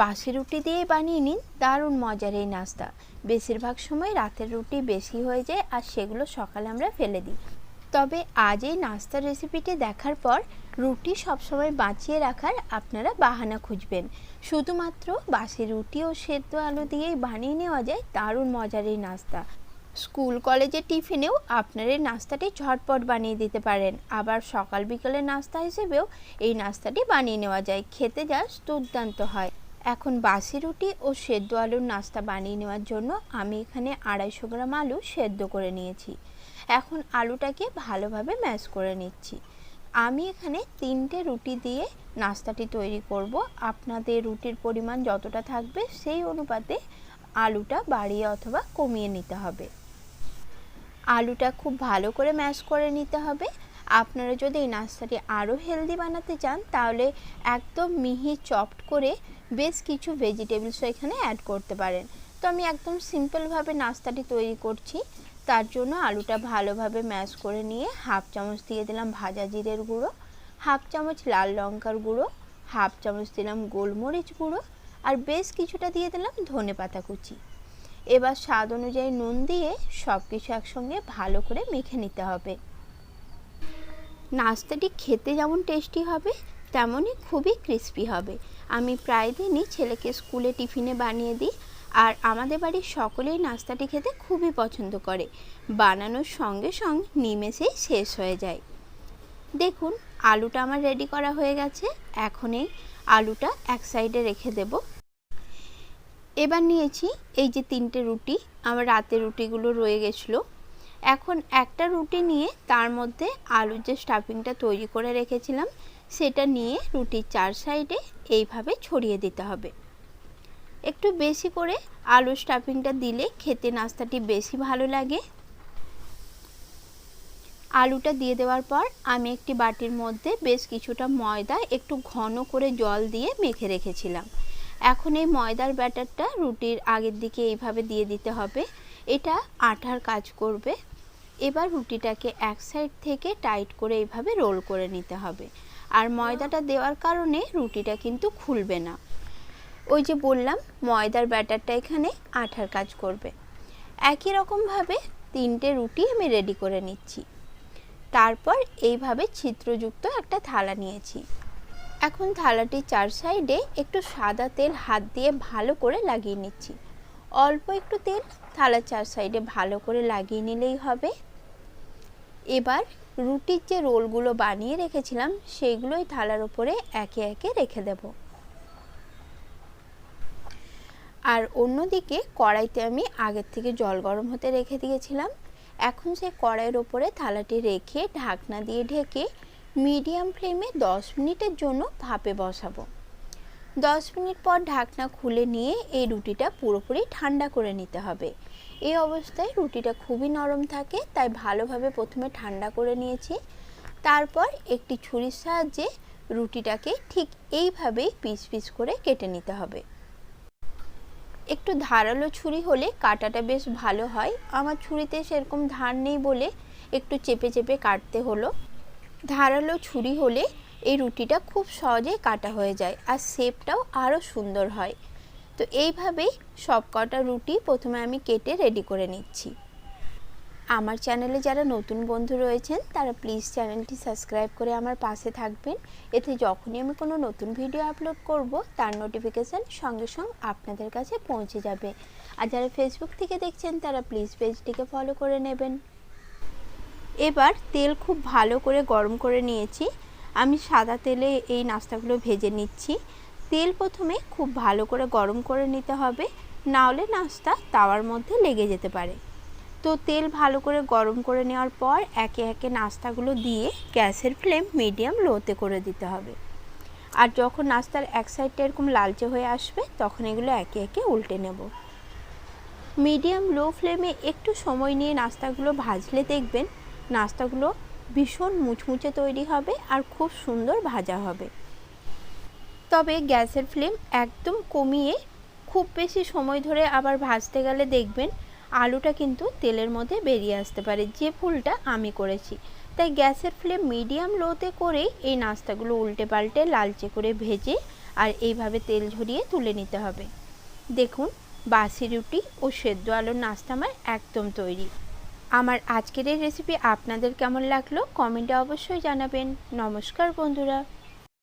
বাসি রুটি দিয়ে বানিয়ে নিন, দারুণ মজার এই নাস্তা। বেশিরভাগ সময় রাতের রুটি বেশি হয়ে যায় আর সেগুলো সকালে আমরা ফেলে দিই। তবে আজ এই নাস্তার রেসিপিটি দেখার পর রুটি সবসময় বাঁচিয়ে রাখার আপনারা বাহানা খুঁজবেন। শুধুমাত্র বাসি রুটি ও সেদ্ধ আলু দিয়েই বানিয়ে নেওয়া যায় দারুণ মজার এই নাস্তা। স্কুল কলেজের টিফিনেও আপনার এই নাস্তাটি ঝটপট বানিয়ে দিতে পারেন। আবার সকাল বিকালের নাস্তা হিসেবেও এই নাস্তাটি বানিয়ে নেওয়া যায়। খেতে জাস্ট দুর্দান্ত হয়। এখন বাসি রুটি ও সেদ্ধ আলুর নাস্তা বানিয়ে নেওয়ার জন্য আমি এখানে আড়াইশো গ্রাম আলু সেদ্ধ করে নিয়েছি। এখন আলুটাকে ভালোভাবে ম্যাশ করে নিচ্ছি। আমি এখানে তিনটে রুটি দিয়ে নাস্তাটি তৈরি করব। আপনাদের রুটির পরিমাণ যতটা থাকবে সেই অনুপাতে আলুটা বাড়িয়ে অথবা কমিয়ে নিতে হবে। আলুটা খুব ভালো করে ম্যাশ করে নিতে হবে। আপনারা যদি এই নাস্তাটি আরও হেলদি বানাতে চান, তাহলে একদম মিহি চপড করে বেশ কিছু ভেজিটেবলসও এখানে অ্যাড করতে পারেন। তো আমি একদম সিম্পলভাবে নাস্তাটি তৈরি করছি। তার জন্য আলুটা ভালোভাবে ম্যাশ করে নিয়ে হাফ চামচ দিয়ে দিলাম ভাজা জিরের গুঁড়ো হাফ চামচ লাল লঙ্কার গুঁড়ো হাফ চামচ দিলাম গোলমরিচ গুঁড়ো আর বেশ কিছুটা দিয়ে দিলাম ধনে পাতা কুচি। এবার স্বাদ অনুযায়ী নুন দিয়ে সব কিছু একসঙ্গে ভালো করে মেখে নিতে হবে। নাস্তাটি খেতে যেমন টেস্টি হবে, তেমনই খুবই ক্রিস্পি হবে। আমি প্রায় দিনই ছেলেকে স্কুলে টিফিনে বানিয়ে দিই আর আমাদের বাড়ির সকলেই নাস্তাটি খেতে খুবই পছন্দ করে। বানানোর সঙ্গে সঙ্গে নিমেষেই শেষ হয়ে যায়। দেখুন, আলুটা আমার রেডি করা হয়ে গেছে। এখন এই আলুটা এক সাইডে রেখে দেব। এবার নিয়েছি এই যে তিনটে রুটি, আমার রাতের রুটিগুলো রয়ে গেছিল। এখন একটা রুটি নিয়ে তার মধ্যে আলুর যে স্টাফিংটা তৈরি করে রেখেছিলাম, সেটা নিয়ে রুটির চার সাইডে এইভাবে ছড়িয়ে দিতে হবে। একটু বেশি করে আলুর স্টাফিংটা দিলে খেতে নাস্তাটি বেশি ভালো লাগে। আলুটা দিয়ে দেওয়ার পর আমি একটি বাটির মধ্যে বেশ কিছুটা ময়দা একটু ঘন করে জল দিয়ে মেখে রেখেছিলাম। এখন এই ময়দার ব্যাটারটা রুটির আগের দিকে এইভাবে দিয়ে দিতে হবে। এটা আঠার কাজ করবে। এবার রুটিটাকে এক সাইড থেকে টাইট করে এইভাবে রোল করে নিতে হবে। আর ময়দাটা দেওয়ার কারণে রুটিটা কিন্তু খুলবে না। ওই যে বললাম, ময়দার ব্যাটারটা এখানে আঠার কাজ করবে। একই রকমভাবে তিনটে রুটি আমি রেডি করে নিচ্ছি। তারপর এইভাবে ছিদ্রযুক্ত একটা থালা নিয়েছি। এখন থালাটির চার সাইডে একটু সাদা তেল হাত দিয়ে ভালো করে লাগিয়ে নিচ্ছি। অল্প একটু তেল থালার চার সাইডে ভালো করে লাগিয়ে নিলেই হবে। এবার রুটির যে রোলগুলো বানিয়ে রেখেছিলাম, সেইগুলোই থালার উপরে একে একে রেখে দেব। আর অন্যদিকে কড়াইতে আমি আগের থেকে জল গরম হতে রেখে দিয়েছিলাম। এখন সে কড়াইয়ের ওপরে থালাটি রেখে ঢাকনা দিয়ে ঢেকে মিডিয়াম ফ্লেমে দশ মিনিটের জন্য ভাপে বসাবো। দশ মিনিট পর ঢাকনা খুলে নিয়ে এই রুটিটা পুরোপুরি ঠান্ডা করে নিতে হবে। এই অবস্থায় রুটিটা খুবই নরম থাকে, তাই ভালোভাবে প্রথমে ঠান্ডা করে নিয়েছি। তারপর একটি ছুরির সাহায্যে রুটিটাকে ঠিক এইভাবেই পিস পিস করে কেটে নিতে হবে। একটু ধারালো ছুরি হলে কাটাটা বেশ ভালো হয়। আমার ছুরিতে সেরকম ধার নেই বলে একটু চেপে চেপে কাটতে হলো। ধারালো ছুরি হলে এই রুটিটা খুব সহজেই কাটা হয়ে যায় আর শেপটাও আরও সুন্দর হয়। তো এইভাবেই সব কটা রুটি প্রথমে আমি কেটে রেডি করে নিচ্ছি। আমার চ্যানেলে যারা নতুন বন্ধু রয়েছেন, তারা প্লিজ চ্যানেলটি সাবস্ক্রাইব করে আমার পাশে থাকবেন। এতে যখনই আমি কোনো নতুন ভিডিও আপলোড করব, তার নোটিফিকেশান সঙ্গে সঙ্গে আপনাদের কাছে পৌঁছে যাবে। আর যারা ফেসবুক থেকে দেখছেন, তারা প্লিজ পেজটিকে ফলো করে নেবেন। এবার তেল খুব ভালো করে গরম করে নিয়েছি। আমি সাদা তেলে এই নাস্তাগুলো ভেজে নিচ্ছি। তেল প্রথমে খুব ভালো করে গরম করে নিতে হবে, নাহলে নাস্তা তাওয়ার মধ্যে লেগে যেতে পারে। তো তেল ভালো করে গরম করে নেওয়ার পর একে একে নাস্তাগুলো দিয়ে গ্যাসের ফ্লেম মিডিয়াম লোতে করে দিতে হবে। আর যখন নাস্তার এক সাইডটা এরকম লালচে হয়ে আসবে, তখন এগুলো একে একে উল্টে নেব। মিডিয়াম লো ফ্লেমে একটু সময় নিয়ে নাস্তাগুলো ভাজলে দেখবেন নাস্তাগুলো ভীষণ মুচমুচে তৈরি হবে আর খুব সুন্দর ভাজা হবে। তবে গ্যাসের ফ্লেম একদম কমিয়ে খুব বেশি সময় ধরে আবার ভাজতে গেলে দেখবেন আলুটা কিন্তু তেলের মধ্যে বেরিয়ে আসতে পারে, যে ভুলটা আমি করেছি। তাই গ্যাসের ফ্লেম মিডিয়াম লোতে করেই এই নাস্তাগুলো উল্টে পাল্টে লালচে করে ভেজে আর এইভাবে তেল ঝরিয়ে তুলে নিতে হবে। দেখুন, বাসি রুটি ও সেদ্ধ আলুর নাস্তা আমার একদম তৈরি। আমার আজকের এই রেসিপি আপনাদের কেমন লাগল? কমেন্টে অবশ্যই জানাবেন। নমস্কার বন্ধুরা।